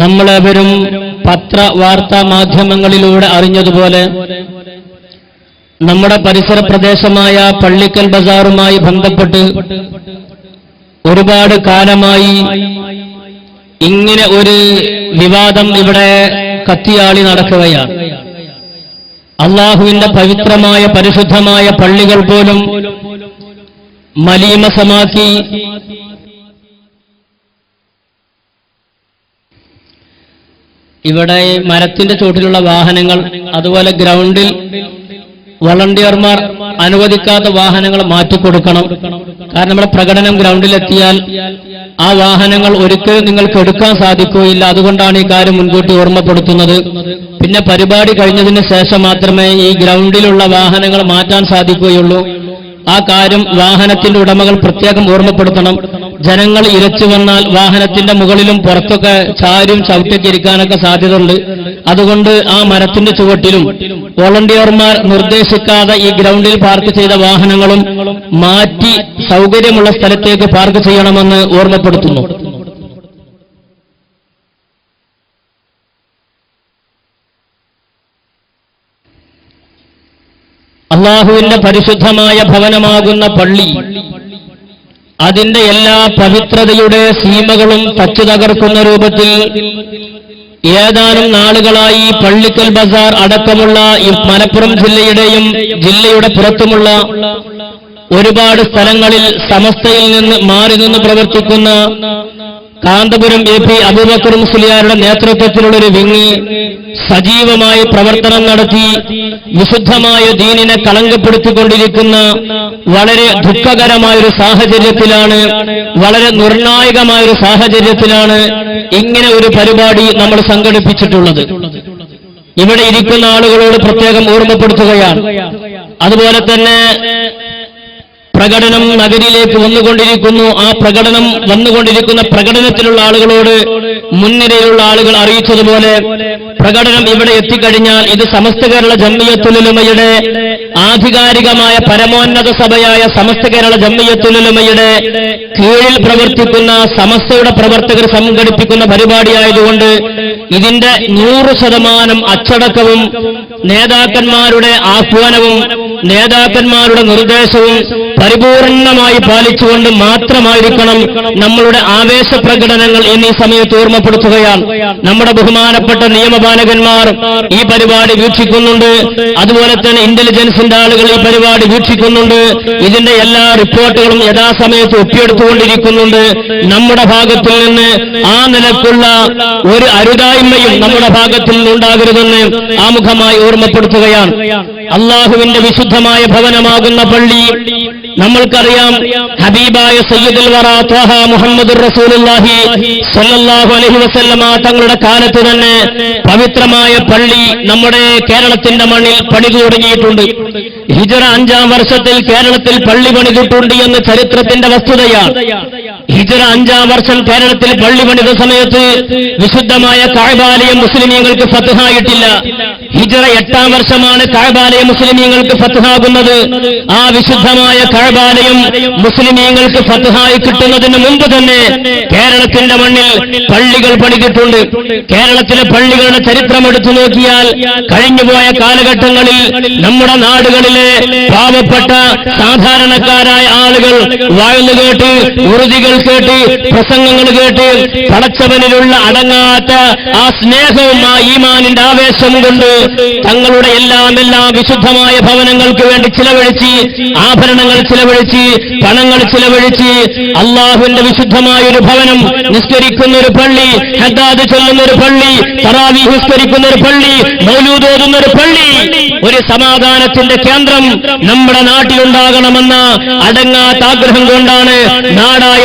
നമ്മളെവരും പത്ര വാർത്താ മാധ്യമങ്ങളിലൂടെ അറിഞ്ഞതുപോലെ നമ്മുടെ പരിസര പ്രദേശമായ പള്ളിക്കൽ ബസാറുമായി ബന്ധപ്പെട്ട് ഒരുപാട് കാലമായി ഇങ്ങനെ ഒരു വിവാദം ഇവിടെ കത്തിയാളി നടക്കുകയാണ്. അള്ളാഹുവിന്റെ പവിത്രമായ പരിശുദ്ധമായ പള്ളികൾ പോലും മലീമസമാക്കി ഇവിടെ മരത്തിന്റെ ചോട്ടിലുള്ള വാഹനങ്ങൾ അതുപോലെ ഗ്രൗണ്ടിൽ വളണ്ടിയർമാർ അനുവദിക്കാത്ത വാഹനങ്ങൾ മാറ്റിക്കൊടുക്കണം. കാരണം നമ്മുടെ പ്രകടനം ഗ്രൗണ്ടിലെത്തിയാൽ ആ വാഹനങ്ങൾ ഒരിക്കലും നിങ്ങൾക്ക് എടുക്കാൻ സാധിക്കുകയില്ല. അതുകൊണ്ടാണ് ഈ കാര്യം മുൻകൂട്ടി ഓർമ്മപ്പെടുത്തുന്നത്. പിന്നെ പരിപാടി കഴിഞ്ഞതിന് ശേഷം മാത്രമേ ഈ ഗ്രൗണ്ടിലുള്ള വാഹനങ്ങൾ മാറ്റാൻ സാധിക്കുകയുള്ളൂ. ആ കാര്യം വാഹനത്തിന്റെ ഉടമകൾ പ്രത്യേകം ഓർമ്മപ്പെടുത്തണം. ജനങ്ങൾ ഇരച്ചു വന്നാൽ വാഹനത്തിന്റെ മുകളിലും പുറത്തൊക്കെ ചാരും ചവിട്ടൊക്കെ ഇരിക്കാനൊക്കെ സാധ്യതയുണ്ട്. അതുകൊണ്ട് ആ മരത്തിന്റെ ചുവട്ടിലും വോളണ്ടിയർമാർ നിർദ്ദേശിക്കാതെ ഈ ഗ്രൗണ്ടിൽ പാർക്ക് ചെയ്ത വാഹനങ്ങളും മാറ്റി സൗകര്യമുള്ള സ്ഥലത്തേക്ക് പാർക്ക് ചെയ്യണമെന്ന് ഓർമ്മപ്പെടുത്തുന്നു. അള്ളാഹുവിന്റെ പരിശുദ്ധമായ ഭവനമാകുന്ന പള്ളി അതിന്റെ എല്ലാ പവിത്രതയുടെ സീമകളും തച്ചു തകർക്കുന്ന രൂപത്തിൽ ഏതാനും നാളുകളായി പള്ളിക്കൽ ബസാർ അടക്കമുള്ള മലപ്പുറം ജില്ലയുടെയും ജില്ലയുടെ പുറത്തുമുള്ള ഒരുപാട് സ്ഥലങ്ങളിൽ സമസ്തയിൽ നിന്ന് മാറി നിന്ന് പ്രവർത്തിക്കുന്ന കാന്തപുരം എ പി അബൂബക്കർ മുസ്ലിയാരുടെ നേതൃത്വത്തിലുള്ള ഒരു വിങ്ങി സജീവമായി പ്രവർത്തനം നടത്തി വിശുദ്ധമായ ദീനിനെ കളങ്കപ്പെടുത്തിക്കൊണ്ടിരിക്കുന്ന വളരെ ദുഃഖകരമായ ഒരു സാഹചര്യത്തിലാണ് വളരെ നിർണായകമായ ഒരു സാഹചര്യത്തിലാണ് ഇങ്ങനെ ഒരു പരിപാടി നമ്മൾ സംഘടിപ്പിച്ചിട്ടുള്ളത്. ഇവിടെ ഇരിക്കുന്ന ആളുകളോട് പ്രത്യേകം ഓർമ്മപ്പെടുത്തുകയാണ്. അതുപോലെ തന്നെ പ്രകടനം നഗരിയിലേക്ക് വന്നുകൊണ്ടിരിക്കുന്നു. ആ പ്രകടനം വന്നുകൊണ്ടിരിക്കുന്ന പ്രകടനത്തിലുള്ള ആളുകളോട് മുൻനിരയിലുള്ള ആളുകൾ അറിയിച്ചതുപോലെ പ്രകടനം ഇവിടെ എത്തിക്കഴിഞ്ഞാൽ ഇത് സമസ്ത കേരള ജമ്മിയത്തുലുമയുടെ ആധികാരികമായ പരമോന്നത സഭയായ സമസ്ത കേരള ജമ്മിയത്തുലുമയുടെ കീഴിൽ പ്രവർത്തിക്കുന്ന സമസ്തയുടെ പ്രവർത്തകർ സംഘടിപ്പിക്കുന്ന പരിപാടിയായതുകൊണ്ട് ഇതിന്റെ നൂറ് ശതമാനം അച്ചടക്കവും നേതാക്കന്മാരുടെ ആഹ്വാനവും നേതാക്കന്മാരുടെ നിർദ്ദേശവും പരിപൂർണമായി പാലിച്ചുകൊണ്ട് മാത്രമായിരിക്കണം നമ്മളുടെ ആവേശ പ്രകടനങ്ങൾ എന്നീ സമയത്ത് ഓർമ്മപ്പെടുത്തുകയാണ്. നമ്മുടെ ബഹുമാനപ്പെട്ട നിയമപാലകന്മാർ ഈ പരിപാടി വീക്ഷിക്കുന്നുണ്ട്. അതുപോലെ തന്നെ ഇന്റലിജൻസിന്റെ ആളുകൾ ഈ പരിപാടി വീക്ഷിക്കുന്നുണ്ട്. ഇതിന്റെ എല്ലാ റിപ്പോർട്ടുകളും യഥാസമയത്ത് ഒപ്പിയെടുത്തുകൊണ്ടിരിക്കുന്നുണ്ട്. നമ്മുടെ ഭാഗത്തിൽ നിന്ന് ആ നിലക്കുള്ള ഒരു അരുതായ്മയും നമ്മുടെ ഭാഗത്തിൽ നിന്നുണ്ടാകരുതെന്ന് ആമുഖമായി ഓർമ്മപ്പെടുത്തുകയാണ്. അള്ളാഹുവിന്റെ വിശുദ്ധമായ ഭവനമാകുന്ന പള്ളി നമ്മൾക്കറിയാം ഹബീബായ സയ്യിദുൽ മുഹമ്മദ് റസൂലുള്ളാഹി സ്വല്ലല്ലാഹു അലൈഹി വസല്ലമ തങ്ങളുടെ കാലത്ത് തന്നെ പവിത്രമായ പള്ളി നമ്മുടെ കേരളത്തിന്റെ മണ്ണിൽ പണി തുടങ്ങിയിട്ടുണ്ട് ഹിജറ അഞ്ചാം വർഷത്തിൽ കേരളത്തിൽ പള്ളി പണിതിട്ടുണ്ട് എന്ന് ചരിത്രത്തിന്റെ വസ്തുതയാണ്. ഹിജറ അഞ്ചാം വർഷം കേരളത്തിൽ പള്ളി പണിത സമയത്ത് വിശുദ്ധമായ കാഴ്ബാലയം മുസ്ലിമീങ്ങൾക്ക് ഫത്തുഹായിട്ടില്ല ഹിജറ എട്ടാം വർഷമാണ് കാഴ്ബാലയം മുസ്ലിമീങ്ങൾക്ക് ഫത്തുഹാകുന്നത് ആ വിശുദ്ധമായ കാഴ്ബാലയം മുസ്ലിമീങ്ങൾക്ക് ഫത്തുഹായി കിട്ടുന്നതിന് മുമ്പ് തന്നെ കേരളത്തിന്റെ മണ്ണിൽ പള്ളികൾ പണിതിട്ടുണ്ട്. കേരളത്തിലെ പള്ളികളുടെ ചരിത്രം എടുത്തു നോക്കിയാൽ കഴിഞ്ഞുപോയ കാലഘട്ടങ്ങളിൽ നമ്മുടെ നാടുകളിലെ പാവപ്പെട്ട സാധാരണക്കാരായ ആളുകൾ വാഴ്ന്നു കേട്ട് ഉറുതികൾ കേട്ട് പ്രസംഗങ്ങൾ കേട്ട് പടച്ചവനിലുള്ള അടങ്ങാത്ത ആ സ്നേഹവും ആ ഈമാനിന്റെ ആവേശം കൊണ്ട് തങ്ങളുടെ എല്ലാം എല്ലാം വിശുദ്ധമായ ഭവനങ്ങൾക്ക് വേണ്ടി ചിലവഴിച്ച് ആഭരണങ്ങൾ ചിലവഴിച്ച് പണങ്ങൾ ചിലവഴിച്ച് അള്ളാഹുവിന്റെ വിശുദ്ധമായ ഒരു ഭവനം നിസ്കരിക്കുന്ന ഒരു പള്ളി ഹദ്ദാദ് ചൊല്ലുന്ന ഒരു പള്ളി തറാവി നിസ്കരിക്കുന്ന ഒരു പള്ളി മൗലൂതോതുന്ന ഒരു പള്ളി ഒരു സമാധാനത്തിന്റെ കേന്ദ്രം നമ്മുടെ നാട്ടിലുണ്ടാകണമെന്ന അടങ്ങാത്ത ആഗ്രഹം കൊണ്ടാണ് നാടായ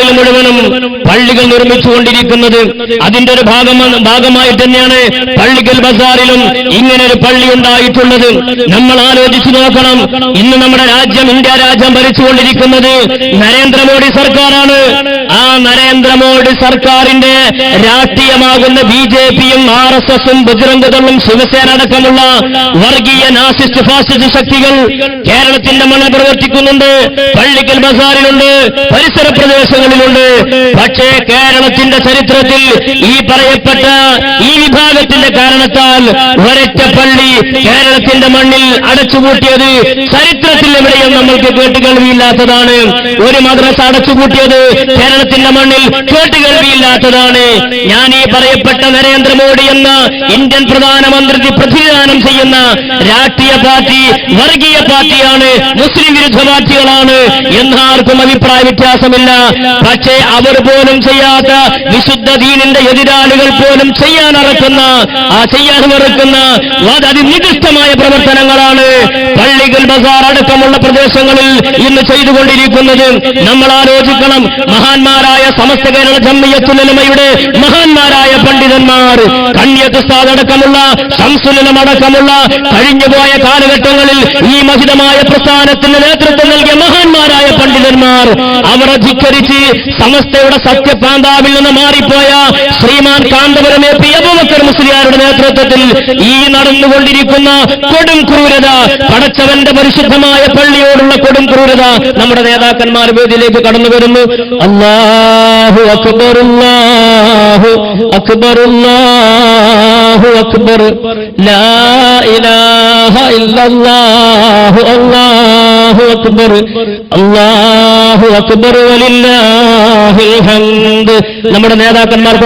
നാടുകളിൽ മുഴുവനും പള്ളികൾ നിർമ്മിച്ചുകൊണ്ടിരിക്കുന്നത് അതിന്റെ ഒരു ഭാഗം ഭാഗമായി തന്നെയാണ് പള്ളികൾ ബസാറിലും ഇങ്ങനെ ഒരു പള്ളി ഉണ്ടായിട്ടുള്ളത്. നമ്മൾ ആലോചിച്ചു നോക്കണം. ഇന്ന് നമ്മുടെ രാജ്യം ഇന്ത്യ രാജ്യം ഭരിച്ചുകൊണ്ടിരിക്കുന്നത് നരേന്ദ്രമോദി സർക്കാരാണ്. ആ നരേന്ദ്രമോദി സർക്കാരിന്റെ രാഷ്ട്രീയമാകുന്ന ബി ജെ പിയും ആർ എസ് എസും ബജറംഗദളും ശിവസേന അടക്കമുള്ള വർഗീയ നാസിസ്റ്റ് ഫാസിസ്റ്റ് ശക്തികൾ കേരളത്തിന്റെ മണ്ണിൽ പ്രവർത്തിക്കുന്നുണ്ട്. പള്ളിക്കൽ ബസാറിലുണ്ട്. പരിസര പ്രദേശങ്ങളിലുണ്ട്. പക്ഷേ പക്ഷേ കേരളത്തിന്റെ ചരിത്രത്തിൽ ഈ പറയപ്പെട്ട ഈ വിഭാഗത്തിന്റെ കാരണത്താൽ ഒരൊറ്റ പള്ളി കേരളത്തിന്റെ മണ്ണിൽ അടച്ചുപൂട്ടിയത് ചരിത്രത്തിൽ എവിടെയും നമ്മൾക്ക് കേട്ടുകേൾവിയില്ലാത്തതാണ് ഒരു മദ്രസ അടച്ചുപൂട്ടിയത് കേരളത്തിന്റെ മണ്ണിൽ കേട്ടുകേൾവിയില്ലാത്തതാണ് ഞാൻ ഈ പറയപ്പെട്ട നരേന്ദ്രമോദി എന്ന ഇന്ത്യൻ പ്രധാനമന്ത്രി പ്രതിദാനം ചെയ്യുന്ന രാഷ്ട്രീയ പാർട്ടി വർഗീയ പാർട്ടിയാണ് മുസ്ലിം വിരുദ്ധ പാർട്ടികളാണ്. എന്നാർക്കും അഭിപ്രായ വ്യത്യാസമില്ല. പക്ഷേ അവർ പോലും ചെയ്യാത്ത വിശുദ്ധ ദീനിന്റെ എതിരാളികൾ പോലും ചെയ്യാൻ അറക്കുന്ന ആ ചെയ്യാൻ മറക്കുന്ന അതിനികൃഷ്ടമായ പ്രവർത്തനങ്ങളാണ്. പള്ളികൾ ബസാർ അടക്കമുള്ള പ്രദേശങ്ങളിൽ ഇന്ന് ചെയ്തുകൊണ്ടിരിക്കുന്നത് നമ്മൾ ആലോചിക്കണം. മഹാന്മാരായ സമസ്ത കേരള ജമ്മിയത്തുലമയുടെ മഹാന്മാരായ പണ്ഡിതന്മാർ കണ്യത്തുസ്താദ് അടക്കമുള്ള സംസുലനം അടക്കമുള്ള കഴിഞ്ഞുപോയ കാലഘട്ടങ്ങളിൽ ഈ മഹിതമായ പ്രസ്ഥാനത്തിന് നേതൃത്വം നൽകിയ മഹാന്മാരായ പണ്ഡിതന്മാർ അവർ ധിക്കരിച്ച് സമസ്തയുടെ സത്യപാന്താവിൽ നിന്ന് മാറിപ്പോയ ശ്രീമാൻ കാന്തപുരം എ പി. അബൂബക്കർ മുസ്ലിയാരുടെ നേതൃത്വത്തിൽ ഈ നടന്നുകൊണ്ടിരിക്കുന്ന കൊടും ക്രൂരത പടച്ചവന്റെ പരിശുദ്ധമായ പള്ളിയോടുള്ള കൊടും ക്രൂരത നമ്മുടെ നേതാക്കന്മാർ വേദിയിലേക്ക് കടന്നു വരുന്നു. അല്ലാഹു അക്ബർ അല്ലാഹു അക്ബർ ലാ ഇലാഹ ഇല്ലല്ലാഹു അല്ലാഹു അക്ബർ. അല്ലാഹു അക്ബർ വലില്ലാഹിൽ ഹംദ്. നമ്മുടെ നേതാക്കന്മാർക്ക്